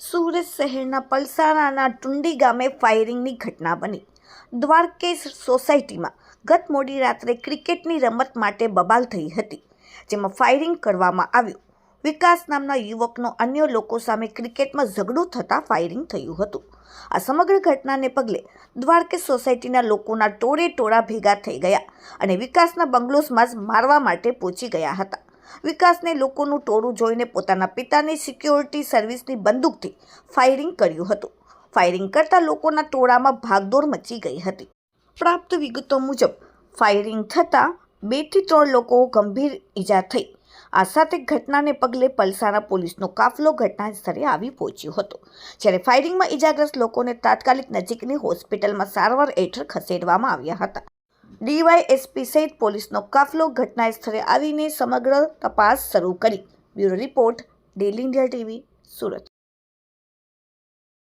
સુરત શહેરના પલસાણાના ટુંડી ગામે ફાયરિંગની ઘટના બની. દ્વારકેશ સોસાયટીમાં ગત મોડી રાત્રે ક્રિકેટની રમત માટે બબાલ થઈ હતી, જેમાં ફાયરિંગ કરવામાં આવ્યું. વિકાસ નામના યુવકનો અન્ય લોકો સામે ક્રિકેટમાં ઝઘડો થતાં ફાયરિંગ થયું હતું. આ સમગ્ર ઘટનાને પગલે દ્વારકેશ સોસાયટીના લોકોના ટોળે ટોળા ભેગા થઈ ગયા અને વિકાસના બંગલોસમાં જ મારવા માટે પહોંચી ગયા હતા. વિકાસને લોકોનું ટોળું જોઈને પોતાના પિતાની સિક્યોરિટી સર્વિસની બંદૂકથી ફાયરિંગ કર્યું હતું. ફાયરિંગ કરતા લોકોના ટોળામાં ભાગદોડ મચી ગઈ હતી. પ્રાપ્ત વિગતો મુજબ, ફાયરિંગ થતાં બેથી ત્રણ લોકો ગંભીર ઈજા થઈ. આ સાથે ઘટનાને પગલે પલસાણા પોલીસનો કાફલો ઘટના સ્થળે આવી પહોંચ્યો હતો, જ્યારે ફાયરિંગમાં ઈજાગ્રસ્ત લોકોને તાત્કાલિક નજીકની હોસ્પિટલમાં સારવાર હેઠળ ખસેડવામાં આવ્યા હતા. ડીવાયએસપી સહિત પોલીસનો કાફલો ઘટના સ્થળે આવીને સમગ્ર તપાસ શરૂ કરી. Bureau report, daily India TV, Surat.